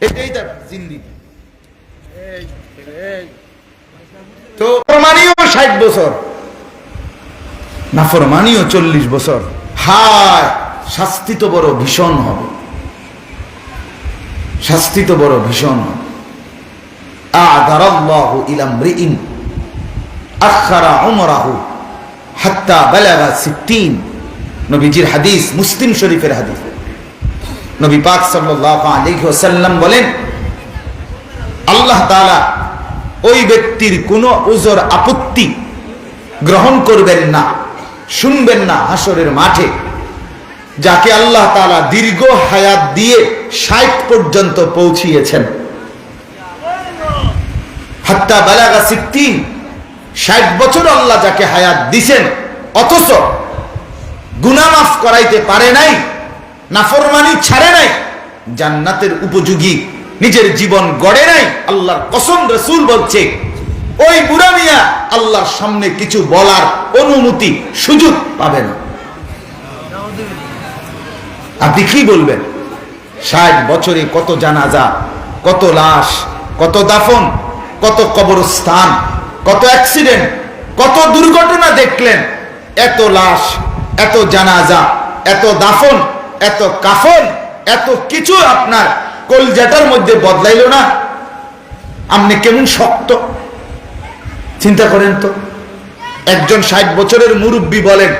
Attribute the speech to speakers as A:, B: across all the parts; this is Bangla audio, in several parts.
A: এটাই তার জিন্দিগি। তো ষাট বছর না ফরমানিও চল্লিশ বছর। হায়, শাস্তি তো বড় ভীষণ হবে। শাস্তি তো বড় ভীষণ হবে। আখারা হাদিস, মুসলিম শরীফের হাদিস। নবী পাক বলেন, আল্লাহ তাআলা ওই ব্যক্তির কোনো উজর আপত্তি গ্রহণ করবেন না, শুনবেন না হাসরের মাঠে, যাকে আল্লাহ তাআলা দীর্ঘ হায়াত দিয়ে ষাট পর্যন্ত পৌঁছিয়েছেন। হাত্তা বালাগা সিদ্দিন ষাট বছর আল্লাহ যাকে হায়াত দিছেন, অথচ গুনা মাফ করাইতে পারে নাই নাফরমানি ছাড়ে নাই, জান্নাতের উপযোগী নিজের জীবন গড়ে নাই, আল্লাহর কসম রসুল বলছে, ওই বুড়া মিয়া আল্লাহর সামনে কিছু বলার অনুমতি, সুযোগ পাবে না। আপনি কি বলবেন? ষাট বছরে কত জানাজা, কত লাশ, কত দাফন, কত কবরস্থান, কত অ্যাক্সিডেন্ট, কত দুর্ঘটনা দেখলেন, এত লাশ, এত জানাজা, এত দাফন এত কাফন, এত কিছু আপনার কলজাটার মধ্যে বদলাইল না। আপনি কেমন শক্ত? চিন্তা করেন তো। একজন ষাট বছরের মুরব্বী বলেন,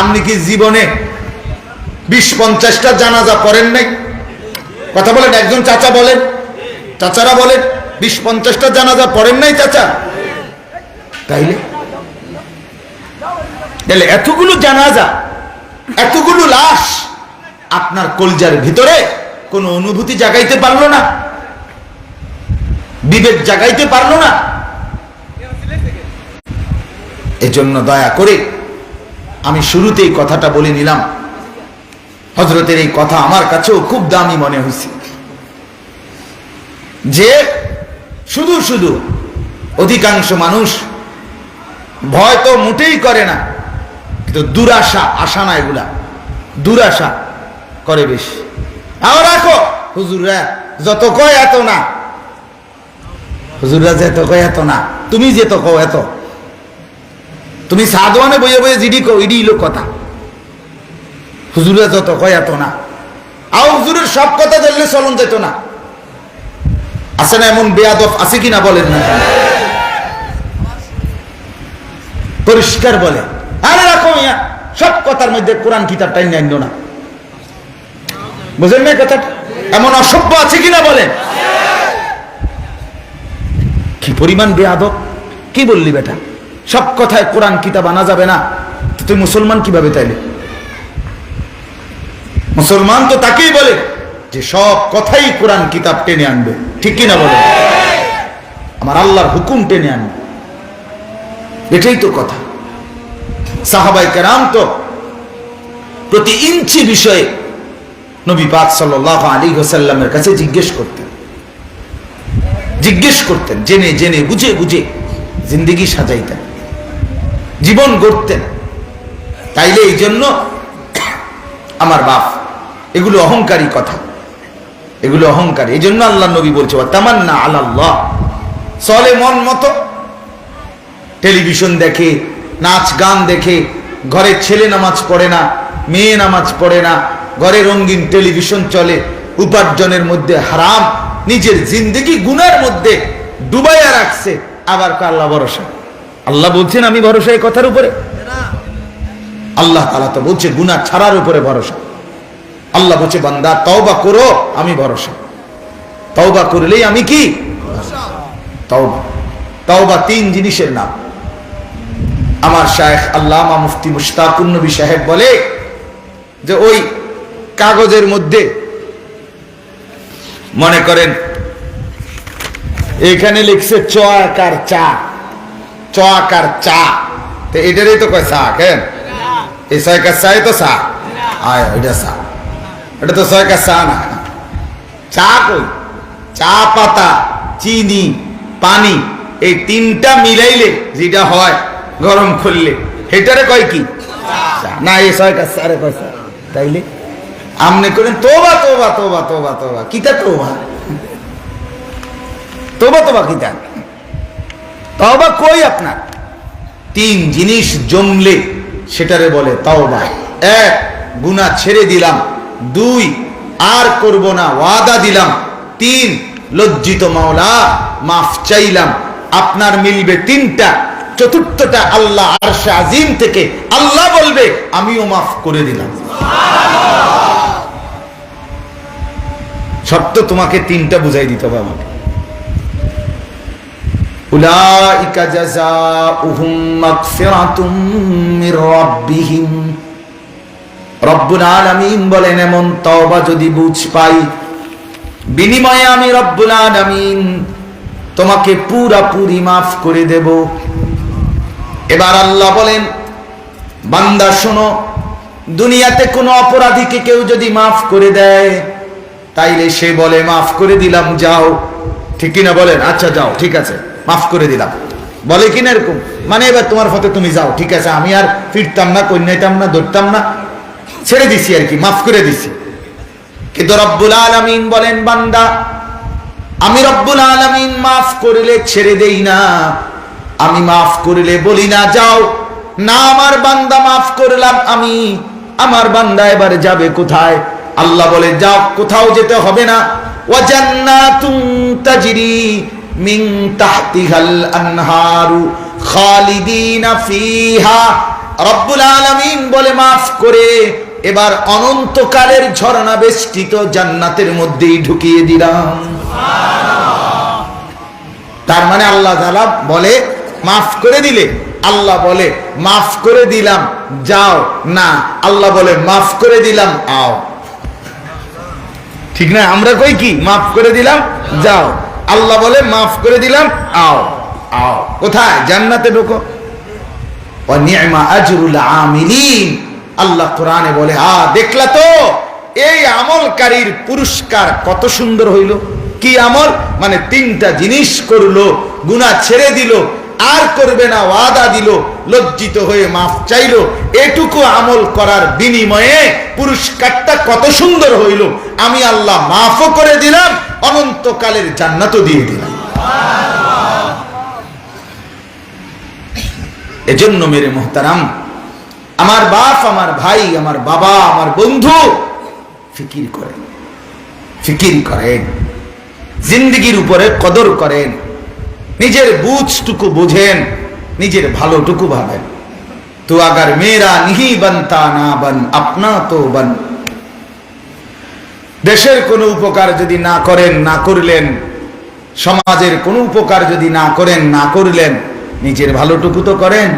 A: আপনি কি জীবনে বিশ পঞ্চাশটা জানাজা পড়েন নাই? কথা বলেন, একজন চাচা বলেন, চাচারা বলেন বিশ পঞ্চাশটা জানাজা পড়েন নাই চাচা? তাইলে? তাহলে এতগুলো জানাজা, এতগুলো লাশ আপনার কলজার ভিতরে কোনো অনুভূতি জাগাইতে পারল না, বিবেক জাগাইতে পারল না। এজন্য দয়া করে আমি শুরুতেই কথাটা বলে নিলাম। হজরতের এই কথা আমার কাছেও খুব দামি মনে হয়েছে যে শুধু শুধু অধিকাংশ মানুষ ভয় তো মোটেই করে না, কিন্তু দুরাশা, আশা না এগুলা। দুরাশা করে বেশি। আও রাখো। হুজুররা যত কয় এত না। হুজুররা যেত কয় এত না। তুমি যেত কও এত। তুমি সাদওয়ানে বইয়ে বইয়ে জিডি কও, ইডি লোক কথা। হুজুররা যত কয় এত না। আও হুজুরের সব কথা ধরলে চলন যেত না। আছে না এমন বেয়াদব আছে কিনা বলেন না। পরিষ্কার বলে। আরে রাখো ইয়া সব কথার মধ্যে কোরআন কিতাবটাই নিয়ে আনলো না। বুঝেন না কথাটা? এমন অসভ্য আছে কিনা বলেন? কি পরিমাণ বেয়াদব? কি বললি বেটা? সব কথায় কোরআন কিতাব আনা যাবে না। তুই মুসলমান কীভাবে তাইলে? মুসলমান তো তাকেই বলে যে সব কথাই কোরআন কিতাব টেনে আনবে। ঠিক কিনা বলে আমার আল্লাহর হুকুম টেনে আনবে। এটাই তো কথা। সাহাবাই কেরাম তো প্রতি ইঞ্চি বিষয়ে নবী পাক সাল্লাহ আলী হোসাল্লামের কাছে জিজ্ঞেস করতেন। জিজ্ঞেস করতেন, জেনে জেনে, বুঝে বুঝে জিন্দিগি সাজাইতেন, জীবন গড়তেন। তাইলে এই জন্য আমার বাপ, এগুলো অহংকারী কথা। এগুলো অহংকার। এই জন্য আল্লাহ নবী বলছে তামান্না আল্লাহ চলে মন মতো। টেলিভিশন দেখে, নাচ গান দেখে, ঘরে ছেলে নামাজ পড়ে না, মেয়ে নামাজ পড়ে না ঘরে রঙিন টেলিভিশন চলে, উপার্জনের মধ্যে হারাম, নিজের জিন্দগি গুনার মধ্যে ডুবাইয়া রাখছে, আবার আল্লাহ ভরসা? আল্লাহ বলছেন, আমি ভরসা এই কথার উপরে। আল্লাহ তালা তো বলছে গুনা ছাড়ার উপরে ভরসা। আল্লাহ বলছে, বান্দা, তওবা করো, আমি ভরসা। তওবা করলেই আমি কি? তওবা। তওবা তিন জিনিসের নাম। আমার শায়েখ আল্লামা মুফতি মুশতাকুন নবী সাহেব বলে যে, ওই কাগজের মধ্যে। মনে করেন এখানে লিখছে চ আকার চা। চ আকার চা। তো এটারই তো কয় চা, কেন? এই ছয়কার চাই তো চা। আয়, এটা চা। এটা তো ছয়কার চা না। চা কই? চা, পাতা, চিনি, পানি, এই তিনটা মিলাইলে যেটা হয় গরম করলে হেটারে কয় কি? না, এই ছয়কার চারে কয় চা। তাইলে? আমনে করেন, তোবা তোবা তোবা তোবা তোবা। কিতা তোবা? তোবা তোবা কি দেন তওবা কই আপনার? তিন জিনিস জমলে সেটারে বলে তওবা। এক, গুনাহ ছেড়ে দিলাম। দুই, আর করব না, ওয়াদা দিলাম। তিন, লজ্জিত মাওলা, মাফ চাইলাম। আপনার মিলবে তিনটা, চতুর্থটা আল্লাহ আরশে আজিম থেকে আল্লাহ বলবে, আমিও মাফ করে দিলাম। শর্ত তোমাকে তিনটা বুঝাই দিতে হবে আমাকে। মাগফিরাতুম মির রাব্বিহিম। রব্বুল আলামিন বলেন, এমন তওবা যদি বুঝ পাই, বিনিময়ে আমি রব্বুল আলামিন তোমাকে পুরাপুরি মাফ করে দেব। এবার আল্লাহ বলেন, বান্দা শোনো, দুনিয়াতে কোনো অপরাধীকে কেউ যদি মাফ করে দেয় তাইলে সে বলে, মাফ করে দিলাম, যাও। ঠিক কিনা বলেন? আচ্ছা যাও, ঠিক আছে, মাফ করে দিলাম। বলে কিনা এরকম? মানে এবার তোমার ফতে তুমি যাও, ঠিক আছে? আমি আর ফিরতাম না কন্যাইতাম না, ধরতাম না। ছেড়ে দিছি আর কি, মাফ করে দিছি। কিন্তু রব্বুল আলামিন বলেন, বান্দা, আমি রব্বুল আলামিন মাফ করলে ছেড়ে দেই না। আমি মাফ করলে বলি না, যাও। না, আমার বান্দা, মাফ করলাম আমি। আমার বান্দা এবার যাবে কোথায়? আল্লাহ বলে, যাও, কোথাও যেতে হবে না। আলামিন বলে, মাফ করে, এবার অনন্তকালের বেষ্টিত জান্নাতের মধ্যেই ঢুকিয়ে দিলাম। তার মানে আল্লাহ বলে, মাফ করে দিলে। আল্লাহ বলে, মাফ করে দিলাম, যাও, না। আল্লাহ বলে, মাফ করে দিলাম, আও। ঠিক না? আমরা কই কি? মাফ করে দিলাম, যাও। আল্লাহ বলে, মাফ করে দিলাম, আও আও। কোথায়? জান্নাতে ঢোকো। আল্লাহ কোরআনে বলে আ দেখলা তো, এই আমলকারীর পুরস্কার কত সুন্দর হইল। কি আমল? মানে তিনটা জিনিস করল, গুনাহ ছেড়ে দিল আর করবে না, ওয়াদা দিল, লজ্জিত হয়ে মাফ চাইলো। এটুকু আমল করার বিনিময়ে পুরস্কারটা কত সুন্দর হইল। আমি আল্লাহ মাফও করে দিলাম, অনন্তকালের জান্নাতও দিয়ে দিলাম। এজন্য মেরে মোহতারাম, আমার বাপ, আমার ভাই, আমার বাবা, আমার বন্ধু ফিকির করেন। ফিকির করেন। জিন্দগির উপরে কদর করেন। নিজের বুঝটুকু বুঝেন, নিজের ভালোটুকু ভাবেন। তো আগার মেয়েরা নিহি বানতা না বান, আপনা তো বান। দেশের কোনো উপকার যদি না করেন, না করলেন। সমাজের কোনো উপকার যদি না করেন, না করলেন। নিজের ভালোটুকু তো করেন।